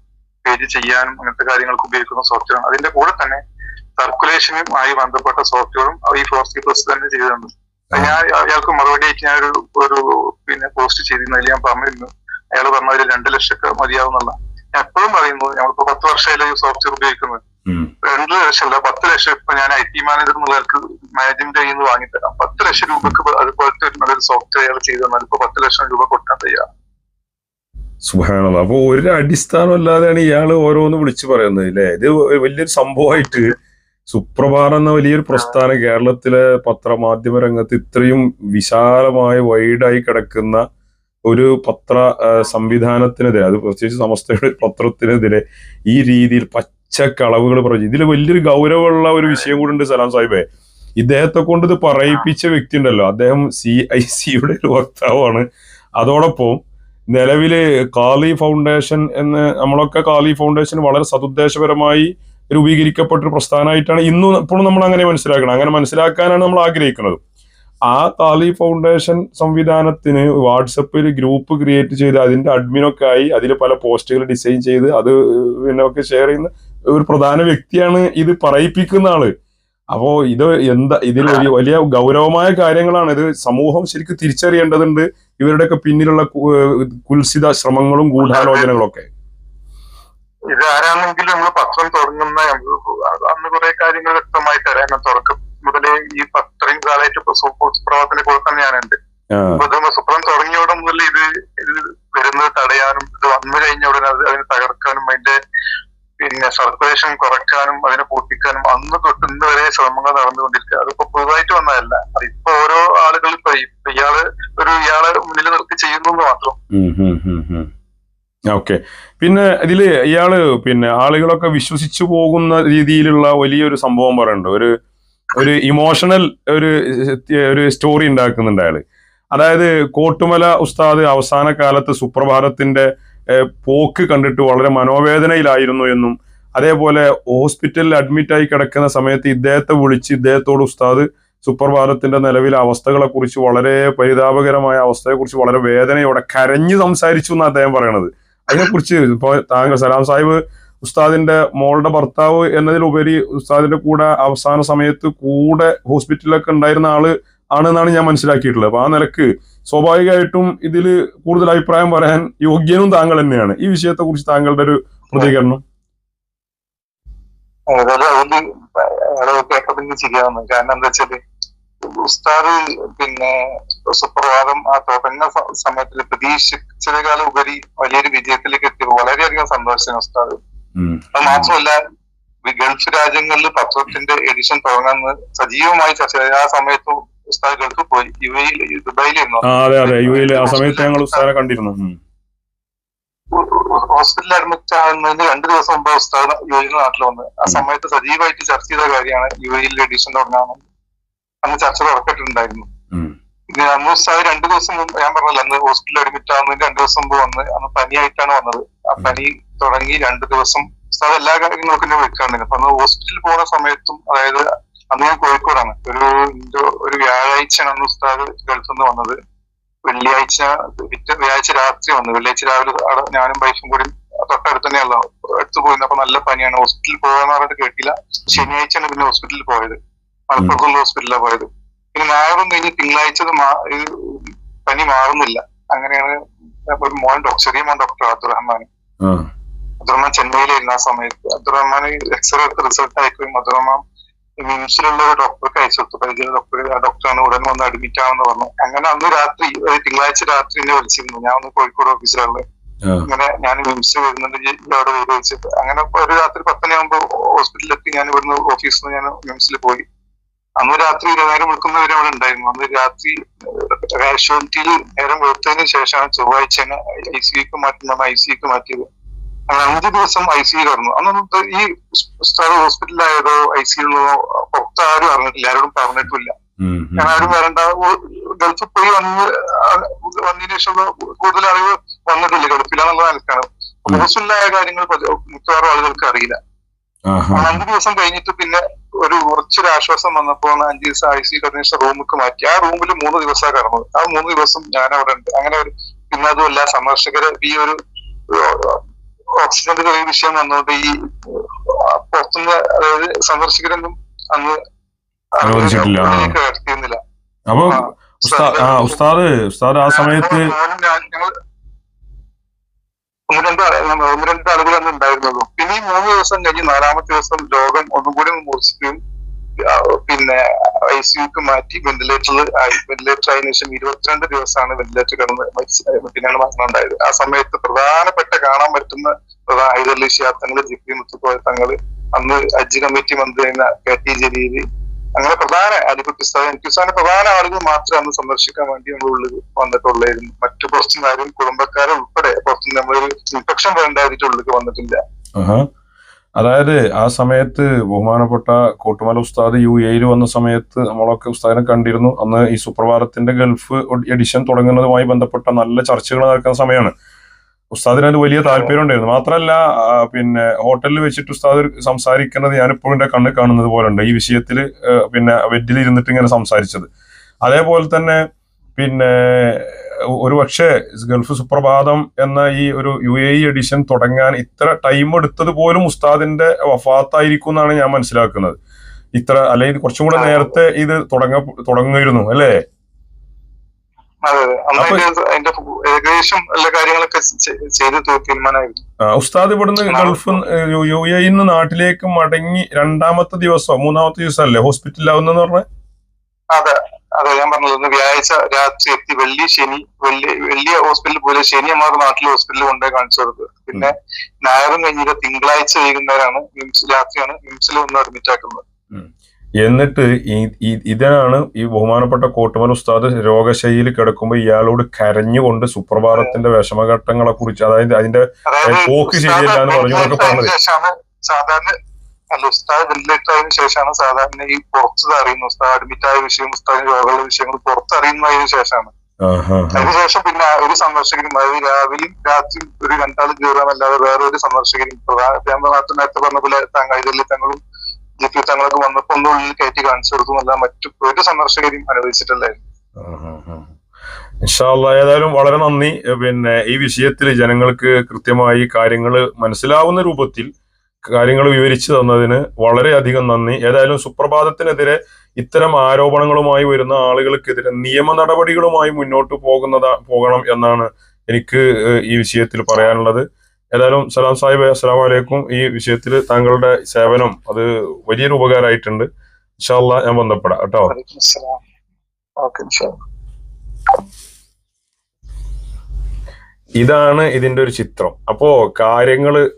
പേജ് ചെയ്യാനും അങ്ങനത്തെ കാര്യങ്ങൾക്ക് ഉപയോഗിക്കുന്ന സോഫ്റ്റ്വെയർ അതിന്റെ കൂടെ തന്നെ സർക്കുലേഷനും ആയി ബന്ധപ്പെട്ട സോഫ്റ്റ്വെയറും ഈ ഫോർ പ്ലസ് തന്നെ ചെയ്തിട്ടുണ്ട്. ഞാൻ അയാൾക്ക് മറുപടി ആയിട്ട് ഞാൻ ഒരു ഒരു പിന്നെ പോസ്റ്റ് ചെയ്തിരുന്നു. അതിൽ ഞാൻ പറഞ്ഞിരുന്നു. അയാൾ പറഞ്ഞ അതിൽ രണ്ട് ലക്ഷമൊക്കെ മതിയാവുന്നുള്ള. ഞാൻ എപ്പോഴും പറയുന്നു ഞങ്ങളിപ്പോ പത്ത് വർഷമായില്ല ഈ സോഫ്റ്റ്വെയർ ഉപയോഗിക്കുന്നത്. രണ്ട് ലക്ഷം അല്ല പത്ത് ലക്ഷം ഇപ്പൊ ഞാൻ ഐ ടി മാനേജർ എന്നുള്ളവർക്ക് മാനേജ്മെന്റ് കയ്യിൽ നിന്ന് വാങ്ങിത്തരാം. പത്ത് ലക്ഷം രൂപക്ക് അതുപോലത്തെ ഒരു നല്ലൊരു സോഫ്റ്റ്വെയർ ചെയ്ത് തന്നാൽ ഇപ്പൊ പത്ത് ലക്ഷം രൂപ കൊടുക്കാൻ തയ്യാറാണ്. സുബ്ഹാനല്ലാഹ്. അപ്പൊ ഒരു അടിസ്ഥാനം അല്ലാതെയാണ് ഇയാൾ ഓരോന്ന് വിളിച്ചു പറയുന്നത് അല്ലേ ഇത് വലിയൊരു സംഭവമായിട്ട് സുപ്രഭാതം എന്ന വലിയൊരു പ്രസ്ഥാനം കേരളത്തിലെ പത്രമാധ്യമ രംഗത്ത് ഇത്രയും വിശാലമായ വൈഡായി കിടക്കുന്ന ഒരു പത്ര സംവിധാനത്തിനെതിരെ അത് പ്രത്യേകിച്ച് സമസ്തയുടെ പത്രത്തിനെതിരെ ഈ രീതിയിൽ പച്ചക്കളവുകൾ പറഞ്ഞു ഇതിൽ വലിയൊരു ഗൗരവമുള്ള ഒരു വിഷയം കൂടി ഉണ്ട് സലാം സാഹിബേ. ഇദ്ദേഹത്തെ കൊണ്ട് ഇത് പറയിപ്പിച്ച വ്യക്തി ഉണ്ടല്ലോ. അദ്ദേഹം സി ഐ സിയുടെ ഒരു വക്താവാണ്. അതോടൊപ്പം നിലവിൽ കാളി ഫൗണ്ടേഷൻ എന്ന് നമ്മളൊക്കെ കാളി ഫൗണ്ടേഷൻ വളരെ സതുദ്ദേശപരമായി രൂപീകരിക്കപ്പെട്ട ഒരു പ്രസ്ഥാനമായിട്ടാണ് ഇന്നും ഇപ്പോഴും നമ്മൾ അങ്ങനെ മനസ്സിലാക്കണം അങ്ങനെ മനസ്സിലാക്കാനാണ് നമ്മൾ ആഗ്രഹിക്കുന്നത്. ആ കാളി ഫൗണ്ടേഷൻ സംവിധാനത്തിന് വാട്സപ്പിൽ ഗ്രൂപ്പ് ക്രിയേറ്റ് ചെയ്ത് അതിന്റെ അഡ്മിനൊക്കെ ആയി അതിൽ പല പോസ്റ്റുകൾ ഡിസൈൻ ചെയ്ത് അത് പിന്നെ ഒക്കെ ഷെയർ ചെയ്യുന്ന ഒരു പ്രധാന വ്യക്തിയാണ് ഇത് പറയിപ്പിക്കുന്ന ആൾ. അപ്പോ ഇത് എന്താ ഇതിൽ വലിയ വലിയ ഗൗരവമായ കാര്യങ്ങളാണ്. ഇത് സമൂഹം ശരിക്കും തിരിച്ചറിയേണ്ടതുണ്ട്. ഇവരുടെയൊക്കെ പിന്നിലുള്ള കുൽസിത ശ്രമങ്ങളും ഗൂഢാലോചനകളും ഒക്കെ ഇത് ആരാണെങ്കിലും നമ്മൾ പത്രം തുടങ്ങുന്ന അന്ന് കുറെ കാര്യങ്ങൾ വ്യക്തമായി തരാൻ തുടക്കം മുതലേ ഈ പത്രയും കാലമായിട്ട് ഇപ്പൊ സുപ്രഭാതത്തിന്റെ കൂടെ തന്നെ ഞാനുണ്ട് സുപ്രം തുടങ്ങിയോടെ മുതൽ ഇത് ഇത് വരുന്നത് തടയാനും ഇത് വന്നു കഴിഞ്ഞ ഉടനെ അത് അതിനെ തകർക്കാനും അതിന്റെ പിന്നെ സർക്കുലേഷൻ കുറയ്ക്കാനും അതിനെ പൂട്ടിക്കാനും അന്ന് തൊട്ട് ഇന്ന് വരെ ശ്രമങ്ങൾ നടന്നുകൊണ്ടിരിക്കുക. അതിപ്പോ പുതുതായിട്ട് വന്നതല്ല. അതിപ്പോ ഓരോ ആളുകൾ ഇയാൾ ഒരു ഇയാളെ മുന്നിൽ നിർത്തി ചെയ്യുന്നു മാത്രം. ഓക്കെ പിന്നെ ഇതിൽ ഇയാൾ പിന്നെ ആളുകളൊക്കെ വിശ്വസിച്ചു പോകുന്ന രീതിയിലുള്ള വലിയൊരു സംഭവം പറയുന്നുണ്ട് ഒരു ഒരു ഇമോഷണൽ ഒരു ഒരു സ്റ്റോറി ഉണ്ടാക്കുന്നുണ്ട് അയാൾ. അതായത് കോട്ടുമല ഉസ്താദ് അവസാന കാലത്ത് സുപ്രഭാതത്തിന്റെ പോക്ക് കണ്ടിട്ട് വളരെ മനോവേദനയിലായിരുന്നു എന്നും അതേപോലെ ഹോസ്പിറ്റലിൽ അഡ്മിറ്റായി കിടക്കുന്ന സമയത്ത് ഇദ്ദേഹത്തെ വിളിച്ച് ഇദ്ദേഹത്തോട് ഉസ്താദ് സുപ്രഭാതത്തിന്റെ നിലവിലെ അവസ്ഥകളെ കുറിച്ച് വളരെ പരിതാപകരമായ അവസ്ഥയെക്കുറിച്ച് വളരെ വേദനയോടെ കരഞ്ഞു സംസാരിച്ചു എന്നാണ് അദ്ദേഹം പറയണത്. അതിനെക്കുറിച്ച് ഇപ്പോൾ താങ്കൾ സലാം സാഹിബ് ഉസ്താദിന്റെ മോളുടെ ഭർത്താവ് എന്നതിലുപരി ഉസ്താദിന്റെ കൂടെ അവസാന സമയത്ത് കൂടെ ഹോസ്പിറ്റലിലൊക്കെ ഉണ്ടായിരുന്ന ആൾ ആണെന്നാണ് ഞാൻ മനസ്സിലാക്കിയിട്ടുള്ളത്. അപ്പൊ ആ നിലയ്ക്ക് സ്വാഭാവികമായിട്ടും ഇതിൽ കൂടുതൽ അഭിപ്രായം പറയാൻ യോഗ്യനും താങ്കൾ തന്നെയാണ്. ഈ വിഷയത്തെ കുറിച്ച് താങ്കളുടെ ഒരു പ്രതികരണം? കാരണം എന്താ വെച്ചാൽ ഉസ്താദ് പിന്നെ സുപ്രഭാതം ആ തുടങ്ങുന്ന സമയത്തിൽ പ്രതീക്ഷിച്ചതിനേക്കാളും ഉപരി വലിയൊരു വിജയത്തിലേക്ക് എത്തിയത് വളരെയധികം സന്തോഷം ഉസ്താദ്. അത് മാത്രമല്ല ഗൾഫ് രാജ്യങ്ങളിൽ പത്രത്തിന്റെ എഡിഷൻ തുടങ്ങുന്നത് സജീവമായി ചർച്ച ആ സമയത്ത് ഉസ്താദ് ഗൾഫിൽ പോയി യു എയിൽ ദുബായിലായിരുന്നു അതെ അതെ. യു എയിൽ ആ സമയത്ത് ഞങ്ങൾ ഉസ്താദിനെ കണ്ടിരുന്നു. ഹോസ്പിറ്റലിൽ അഡ്മിറ്റ് ആകുന്നതിന് രണ്ട് ദിവസം മുമ്പ് ഉസ്താദ് യു എയിൽ നാട്ടിൽ വന്ന്. ആ. സമയത്ത് സജീവമായിട്ട് ചർച്ച ചെയ്ത കാര്യമാണ് യു എയിൽ എഡിഷൻ തുടങ്ങാമെന്ന് അന്ന് ചർച്ച തുറക്കിട്ടുണ്ടായിരുന്നു. പിന്നെ അന്ന് ഉസ്താദ് രണ്ടു ദിവസം മുമ്പ് ഞാൻ പറഞ്ഞല്ലോ അന്ന് ഹോസ്പിറ്റലിൽ അഡ്മിറ്റ് ആകുന്നതിന് രണ്ടു ദിവസം മുമ്പ് വന്ന് അന്ന് പനിയായിട്ടാണ് വന്നത്. ആ പനി തുടങ്ങി രണ്ടു ദിവസം. ഉസ്താദ് എല്ലാ കാര്യങ്ങളും പിന്നെ വിളിക്കാണ്ടിരുന്നു അപ്പൊ അന്ന് ഹോസ്പിറ്റലിൽ പോകുന്ന സമയത്തും അതായത് അന്ന് ഞാൻ കോഴിക്കോടാണ്. ഒരു എന്തോ ഒരു വ്യാഴാഴ്ചയാണ് അന്ന് ഉസ്താദ് ഗൾഫിൽ നിന്ന് വന്നത്. വെള്ളിയാഴ്ച പിറ്റേ വ്യാഴാഴ്ച രാത്രി വന്നു. വെള്ളിയാഴ്ച രാവിലെ അവിടെ ഞാനും വൈഫും കൂടി തൊട്ടടുത്ത് തന്നെയല്ല അടുത്ത് പോയിരുന്നു അപ്പൊ നല്ല പനിയാണ്. ഹോസ്പിറ്റലിൽ പോകാന്ന് പറഞ്ഞിട്ട് കേട്ടില്ല. ശനിയാഴ്ചയാണ് പിന്നെ ഹോസ്പിറ്റലിൽ പോയത്. മലപ്പുറത്തുള്ള ഹോസ്പിറ്റലിലാണ് പോയത്. പിന്നെ ഞായറും കഴിഞ്ഞ് തിങ്കളാഴ്ച പനി മാറുന്നില്ല. അങ്ങനെയാണ് ഒരു മോൻ ഡോക്ടർ ചെറിയ മോൻ ഡോക്ടർ അബ്ദുറഹ്മാൻ അബ്ദുറഹ്മാൻ ചെന്നൈയിലായിരുന്നു ആ സമയത്ത്. അബ്ദുറഹ്മാൻ എക്സ്റേ എടുത്ത് റിസൾട്ട് അയക്കുകയും അബ്ദുറഹ്മാൻ മിംസിലുള്ള ഒരു ഡോക്ടർക്ക് അയച്ചു പരിചയ ഡോക്ടർ ആ ഡോക്ടറാണ് ഉടനെ വന്ന് അഡ്മിറ്റ് ആവുമെന്ന് പറഞ്ഞു. അങ്ങനെ അന്ന് രാത്രി ഒരു തിങ്കളാഴ്ച രാത്രി എന്നെ വിളിച്ചിരുന്നു. ഞാൻ ഒന്ന് കോഴിക്കോട് ഓഫീസിലാണ് അങ്ങനെ ഞാൻ മിംസ് വരുന്നുണ്ട്. അവിടെ വരും വെച്ചിട്ട്. അങ്ങനെ ഒരു രാത്രി പത്തനയാകുമ്പോ ഹോസ്പിറ്റലിൽ എത്തി ഞാൻ ഇവിടുന്ന് ഓഫീസിൽ നിന്ന് ഞാൻ മിംസിൽ പോയി. അന്ന് രാത്രി നേരം വിളിക്കുന്നവരും അവിടെ ഉണ്ടായിരുന്നു. അന്ന് രാത്രി കാഷ്വാലിറ്റിയിൽ നേരം വെളുത്തതിന് ശേഷമാണ് ചൊവ്വാഴ്ച ഐ സിക്ക് മാറ്റി ഐ സിക്ക് മാറ്റിയത്. അഞ്ച് ദിവസം ഐ സിയിൽ കിടന്നു അന്നൊന്നും ഈ ഉസ്താദ് ഹോസ്പിറ്റലിലായതോ ഐ സിയിലുള്ളതോ പുറത്ത് ആരും അറിഞ്ഞിട്ടില്ല. ആരോടും പറഞ്ഞിട്ടില്ല. ഞാൻ ആരും വരണ്ട. ഗൾഫിൽ പോയി വന്ന് വന്നതിന് ശേഷം കൂടുതൽ അറിവ് വന്നിട്ടില്ല. ഗൾഫിലാണെന്നുള്ള നിലക്കാണ്. ഹോസ്പിറ്റലായ കാര്യങ്ങൾ മിക്കവാറും ആളുകൾക്ക് അറിയില്ല. അഞ്ചു ദിവസം കഴിഞ്ഞിട്ട് പിന്നെ ഒരു കുറച്ചൊരു ആശ്വാസം വന്നപ്പോൾ അഞ്ച് ദിവസം ഐ സി കഴിഞ്ഞ റൂമിലേക്ക് മാറ്റി. ആ റൂമിൽ മൂന്ന് ദിവസമാണ് കിടന്നത്. ആ മൂന്ന് ദിവസം ഞാൻ അവിടെ ഉണ്ട് അങ്ങനെ ഒരു പിന്നെ അതുമല്ല സന്ദർശകര് ഈ ഒരു ഓക്സിജന്റെ ഒരു വിഷയം വന്നുകൊണ്ട് ഈ പുറത്തുനിന്ന് അതായത് സന്ദർശകരൊന്നും അന്ന് ഉയർത്തിയിരുന്നില്ല അപ്പൊ ഉസ്താദ് ഉസ്താദ് ആ സമയത്ത് ഒന്ന് രണ്ട് ആളെ- ഒന്ന് രണ്ട് ആളുകൾ അന്ന് ഉണ്ടായിരുന്നുള്ളൂ. പിന്നെ ഈ മൂന്ന് ദിവസം കഴിഞ്ഞ് നാലാമത്തെ ദിവസം രോഗം ഒന്നും കൂടി മൂർച്ഛിക്കുകയും പിന്നെ ഐ സിയുക്ക് മാറ്റി വെന്റിലേറ്ററിൽ ആയി. വെന്റിലേറ്റർ ആയതിനു ശേഷം ഇരുപത്തിരണ്ട് ദിവസമാണ് വെന്റിലേറ്റർ കിടന്ന് പിന്നെയാണ് മരണം ഉണ്ടായത്. ആ സമയത്ത് പ്രധാനപ്പെട്ട കാണാൻ പറ്റുന്ന പ്രധാന ഹൈദർലി ജി പി മുത്തുക്കോയ തങ്ങൾ അന്ന് ഹജ്ജ് കമ്മിറ്റി മന്ത്രി ആയിരുന്ന കെ ടി ജലീൽ. അങ്ങനെ പ്രധാന അലിക്കുട്ടി ഉസ്താദ് എനിക്ക് ഉസ്താദിന്റെ പ്രധാന ആളുകൾ മാത്രം അന്ന് സന്ദർശിക്കാൻ വേണ്ടി നമ്മൾ ഉള്ളിൽ വന്നിട്ടുള്ളായിരുന്നു. മറ്റു പുറത്തുനിന്നാരും കുടുംബക്കാരും ഉൾപ്പെടെ പുറത്തുനിന്ന് നമ്മളൊരു ഇൻഫെക്ഷൻ വേണ്ടായിട്ട് ഉള്ളിൽ വന്നിട്ടില്ല. അതായത് ആ സമയത്ത് ബഹുമാനപ്പെട്ട കോട്ടുമല ഉസ്താദ് യു എയിൽ വന്ന സമയത്ത് നമ്മളൊക്കെ ഉസ്താദിനെ കണ്ടിരുന്നു. അന്ന് ഈ സുപ്രഭാതത്തിന്റെ ഗൾഫ് എഡിഷൻ തുടങ്ങുന്നതുമായി ബന്ധപ്പെട്ട നല്ല ചർച്ചകൾ നടക്കുന്ന സമയമാണ്. ഉസ്താദിന് അത് വലിയ താല്പര്യം ഉണ്ടായിരുന്നു. മാത്രമല്ല പിന്നെ ഹോട്ടലിൽ വെച്ചിട്ട് ഉസ്താദ് സംസാരിക്കുന്നത് ഞാനിപ്പോഴും എന്റെ കണ്ണ് കാണുന്നത് പോലെ ഉണ്ട്. ഈ വിഷയത്തിൽ പിന്നെ വെറ്റിലിരുന്നിട്ട് ഇങ്ങനെ സംസാരിച്ചത്. അതേപോലെ തന്നെ പിന്നെ ഒരു പക്ഷേ ഗൾഫ് സുപ്രഭാതം എന്ന ഈ ഒരു യു എ ഇ എഡിഷൻ തുടങ്ങാൻ ഇത്ര ടൈം എടുത്തത് പോലും ഉസ്താദിന്റെ വഫാത്തായിരിക്കും എന്നാണ് ഞാൻ മനസ്സിലാക്കുന്നത്. ഇത്ര അല്ലെങ്കിൽ കുറച്ചും കൂടെ നേരത്തെ ഇത് തുടങ്ങ തുടങ്ങുമായിരുന്നു അല്ലേ? ഏകദേശം എല്ലാ കാര്യങ്ങളൊക്കെ ചെയ്ത് തീരുമാനമായിരുന്നു ഉസ്താദ് ഇവിടുന്ന് ഗൾഫ് യു- യു എ ഇന്ന് നാട്ടിലേക്ക് മടങ്ങി രണ്ടാമത്തെ ദിവസം മൂന്നാമത്തെ ദിവസം അല്ലേ ഹോസ്പിറ്റലിലാവുന്ന പറഞ്ഞ? അതെ. അതെ ഞാൻ പറഞ്ഞത് വ്യാഴാഴ്ച രാത്രി എത്തി വെള്ളി ശനി വെള്ളി വെള്ളി ഹോസ്പിറ്റലിൽ പോലെ ശനി നമ്മുടെ നാട്ടിലെ ഹോസ്പിറ്റലിൽ കൊണ്ടുപോയി കാണിച്ചു കൊടുത്തത് പിന്നെ ഞായറും കഴിഞ്ഞിട്ട് തിങ്കളാഴ്ച വൈകുന്നേരമാണ് മിംസ് രാത്രിയാണ് മിംസിൽ ഒന്ന് അഡ്മിറ്റ് ആക്കുന്നത്. എന്നിട്ട് ഇതാണ് ഈ ബഹുമാനപ്പെട്ട കോട്ടുമൽ ഉസ്താദ് രോഗശൈലിയിൽ കിടക്കുമ്പോൾ ഇയാളോട് കരഞ്ഞുകൊണ്ട് സുപ്രഭാതത്തിന്റെ വിഷമഘട്ടങ്ങളെ കുറിച്ച് അതായത് അതിന്റെ പോക്ക് ശരിയല്ല എന്ന് പറഞ്ഞു പറഞ്ഞത്. സാധാരണ അല്ല ഉസ്താദ് വെന്റിലേറ്റർ ആയതിനു ശേഷമാണ് സാധാരണ ഈ പുറത്തത് അറിയുന്നത്. ഉസ്താദ് അഡ്മിറ്റ് ആയ വിഷയം ഉസ്താദിന് രോഗമുള്ള വിഷയങ്ങൾ പുറത്തറിയുന്നതിന് ശേഷമാണ്. അതിനുശേഷം പിന്നെ ഒരു സന്ദർശകനും അതായത് രാവിലെയും രാത്രിയും ഒരു രണ്ടാൾ കയറാമല്ലാതെ വേറെ ഒരു സന്ദർശകനും പ്രധാന ഞാൻ നേരത്തെ പറഞ്ഞ പോലെ തങ്ങൈതല്ലി തങ്ങളും ജിപി തങ്ങളൊക്കെ വന്നപ്പോ ഒന്നും ഉള്ളിൽ കയറ്റി കാണിച്ചു കൊടുക്കും അല്ല മറ്റു ഒരു സന്ദർശകരും അനുവദിച്ചിട്ടില്ലായിരുന്നു. ഏതായാലും വളരെ നന്ദി. പിന്നെ ഈ വിഷയത്തിൽ ജനങ്ങൾക്ക് കൃത്യമായി കാര്യങ്ങൾ മനസ്സിലാവുന്ന രൂപത്തിൽ കാര്യങ്ങൾ വിവരിച്ചു തന്നതിന് വളരെയധികം നന്ദി. ഏതായാലും സുപ്രഭാതത്തിനെതിരെ ഇത്തരം ആരോപണങ്ങളുമായി വരുന്ന ആളുകൾക്കെതിരെ നിയമ നടപടികളുമായി മുന്നോട്ട് പോകുന്നതാ പോകണം എന്നാണ് എനിക്ക് ഈ വിഷയത്തിൽ പറയാനുള്ളത്. ഏതായാലും സലാം സാഹിബ് അസ്സലാമു അലൈക്കും. ഈ വിഷയത്തിൽ താങ്കളുടെ സേവനം അത് വലിയൊരു ഉപകാരമായിട്ടുണ്ട്. ഇൻഷാല്ല ഞാൻ ബന്ധപ്പെടാം. കേട്ടോ. വലൈക്കും. ഇതാണ് ഇതിന്റെ ഒരു ചിത്രം. അപ്പോ കാര്യങ്ങൾ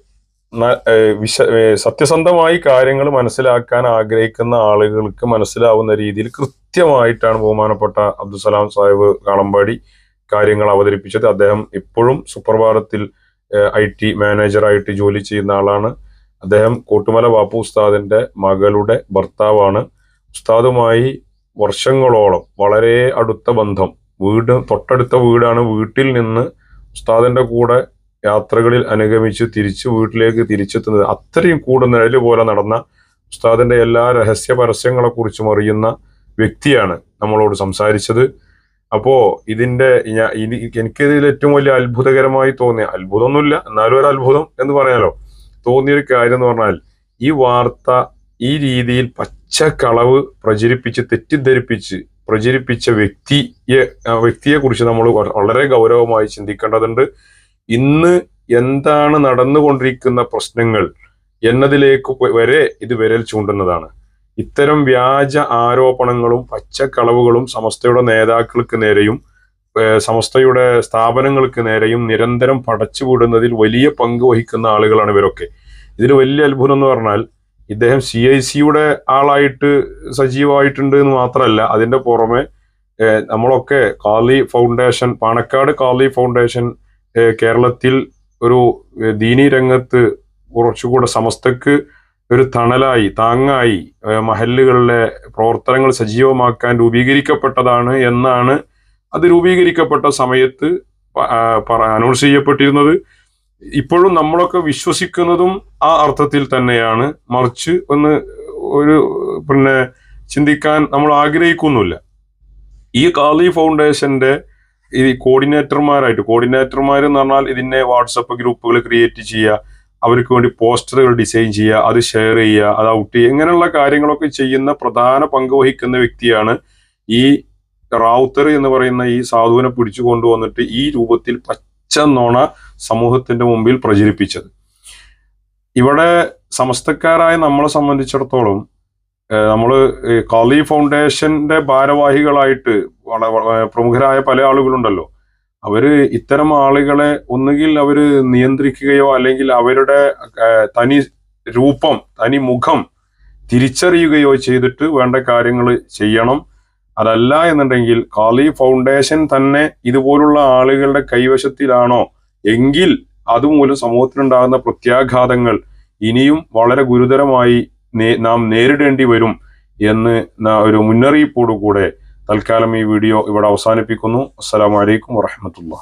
വിശ സത്യസന്ധമായി കാര്യങ്ങൾ മനസ്സിലാക്കാൻ ആഗ്രഹിക്കുന്ന ആളുകൾക്ക് മനസ്സിലാവുന്ന രീതിയിൽ കൃത്യമായിട്ടാണ് ബഹുമാനപ്പെട്ട അബ്ദുസലാം സാഹിബ് കാളമ്പാടി കാര്യങ്ങൾ അവതരിപ്പിച്ചത്. അദ്ദേഹം ഇപ്പോഴും സുപ്രഭാതത്തിൽ ഐ ടി മാനേജറായിട്ട് ജോലി ചെയ്യുന്ന ആളാണ്. അദ്ദേഹം കോട്ടുമല ബാപ്പു ഉസ്താദിന്റെ മകളുടെ ഭർത്താവാണ്. ഉസ്താദുമായി വർഷങ്ങളോളം വളരെ അടുത്ത ബന്ധം. വീട് തൊട്ടടുത്ത വീടാണ്. വീട്ടിൽ നിന്ന് ഉസ്താദിന്റെ കൂടെ യാത്രകളിൽ അനുഗമിച്ച് തിരിച്ച് വീട്ടിലേക്ക് തിരിച്ചെത്തുന്നത് അത്രയും കൂടെ നിഴൽ പോലെ നടന്ന ഉസ്താദിന്റെ എല്ലാ രഹസ്യ പരസ്യങ്ങളെ കുറിച്ചും അറിയുന്ന വ്യക്തിയാണ് നമ്മളോട് സംസാരിച്ചത്. അപ്പോ ഇതിന്റെ ഞാൻ ഇനി എനിക്കിതിൽ ഏറ്റവും വലിയ അത്ഭുതകരമായി തോന്നിയ അത്ഭുതമൊന്നുമില്ല എന്നാലും ഒരു അത്ഭുതം എന്ന് പറയാലോ. തോന്നിയൊരു കാര്യം എന്ന് പറഞ്ഞാൽ ഈ വാർത്ത ഈ രീതിയിൽ പച്ചക്കളവ് പ്രചരിപ്പിച്ച് തെറ്റിദ്ധരിപ്പിച്ച് പ്രചരിപ്പിച്ച വ്യക്തിയെ വ്യക്തിയെക്കുറിച്ച് വ്യക്തിയെ കുറിച്ച് നമ്മൾ വളരെ ഗൗരവമായി ചിന്തിക്കേണ്ടതുണ്ട്. ഇന്ന് എന്താണ് നടന്നുകൊണ്ടിരിക്കുന്ന പ്രശ്നങ്ങൾ എന്നതിലേക്ക് വരെ ഇത് വിരൽ ചൂണ്ടുന്നതാണ്. ഇത്തരം വ്യാജ ആരോപണങ്ങളും പച്ചക്കളവുകളും സമസ്തയുടെ നേതാക്കൾക്ക് നേരെയും സമസ്തയുടെ സ്ഥാപനങ്ങൾക്ക് നേരെയും നിരന്തരം പടച്ചുവിടുന്നതിൽ വലിയ പങ്ക് വഹിക്കുന്ന ആളുകളാണ് ഇവരൊക്കെ. ഇതിൽ വലിയ അത്ഭുതം എന്ന് പറഞ്ഞാൽ ഇദ്ദേഹം സി ഐ സിയുടെ ആളായിട്ട് സജീവമായിട്ടുണ്ട് എന്ന് മാത്രമല്ല അതിന്റെ പുറമെ നമ്മളൊക്കെ കാളി ഫൗണ്ടേഷൻ പാണക്കാട് കാളി ഫൗണ്ടേഷൻ കേരളത്തിൽ ഒരു ദീനി രംഗത്ത് കുറച്ചുകൂടെ സമസ്തക്ക് ഒരു തണലായി താങ്ങായി മഹല്ലുകളിലെ പ്രവർത്തനങ്ങൾ സജീവമാക്കാൻ രൂപീകരിക്കപ്പെട്ടതാണ് എന്നാണ് അത് രൂപീകരിക്കപ്പെട്ട സമയത്ത് അനൗൺസ് ചെയ്യപ്പെട്ടിരുന്നത്. ഇപ്പോഴും നമ്മളൊക്കെ വിശ്വസിക്കുന്നതും ആ അർത്ഥത്തിൽ തന്നെയാണ്. മറിച്ച് ഒന്ന് ഒരു പിന്നെ ചിന്തിക്കാൻ നമ്മൾ ആഗ്രഹിക്കുന്നില്ല ഈ കാളി ഫൗണ്ടേഷന്റെ ഈ കോർഡിനേറ്റർമാരായിട്ട് കോർഡിനേറ്റർമാർ എന്ന് പറഞ്ഞാൽ ഇതിനെ വാട്സപ്പ് ഗ്രൂപ്പുകൾ ക്രിയേറ്റ് ചെയ്യുക അവർക്ക് വേണ്ടി പോസ്റ്ററുകൾ ഡിസൈൻ ചെയ്യുക അത് ഷെയർ ചെയ്യുക അത് ഔട്ട് ചെയ്യുക ഇങ്ങനെയുള്ള കാര്യങ്ങളൊക്കെ ചെയ്യുന്ന പ്രധാന പങ്ക് വഹിക്കുന്ന വ്യക്തിയാണ് ഈ റാവുത്തർ എന്ന് പറയുന്ന ഈ സാധുവിനെ പിടിച്ചു കൊണ്ടുവന്നിട്ട് ഈ രൂപത്തിൽ പച്ച നോണ സമൂഹത്തിന്റെ മുമ്പിൽ പ്രചരിപ്പിച്ചത്. ഇവിടെ സമസ്തക്കാരായ നമ്മളെ സംബന്ധിച്ചിടത്തോളം ഏഹ് നമ്മൾ കാളി ഫൗണ്ടേഷന്റെ ഭാരവാഹികളായിട്ട് പ്രമുഖരായ പല ആളുകളുണ്ടല്ലോ. അവർ ഇത്തരം ആളുകളെ ഒന്നുകിൽ അവർ നിയന്ത്രിക്കുകയോ അല്ലെങ്കിൽ അവരുടെ തനി രൂപം തനി മുഖം തിരിച്ചറിയുകയോ ചെയ്തിട്ട് വേണ്ട കാര്യങ്ങൾ ചെയ്യണം. അതല്ല എന്നുണ്ടെങ്കിൽ കാളി ഫൗണ്ടേഷൻ തന്നെ ഇതുപോലുള്ള ആളുകളുടെ കൈവശത്തിലാണോ? എങ്കിൽ അതുമൂലം സമൂഹത്തിനുണ്ടാകുന്ന പ്രത്യാഘാതങ്ങൾ ഇനിയും വളരെ ഗുരുതരമായി നേ- നേരിടേണ്ടി വരും എന്ന് ഒരു മുന്നറിയിപ്പോടുകൂടെ തൽക്കാലം ഈ വീഡിയോ ഇവിടെ അവസാനിപ്പിക്കുന്നു. അസ്സാം വലൈക്കും വറഹമത്തുള്ള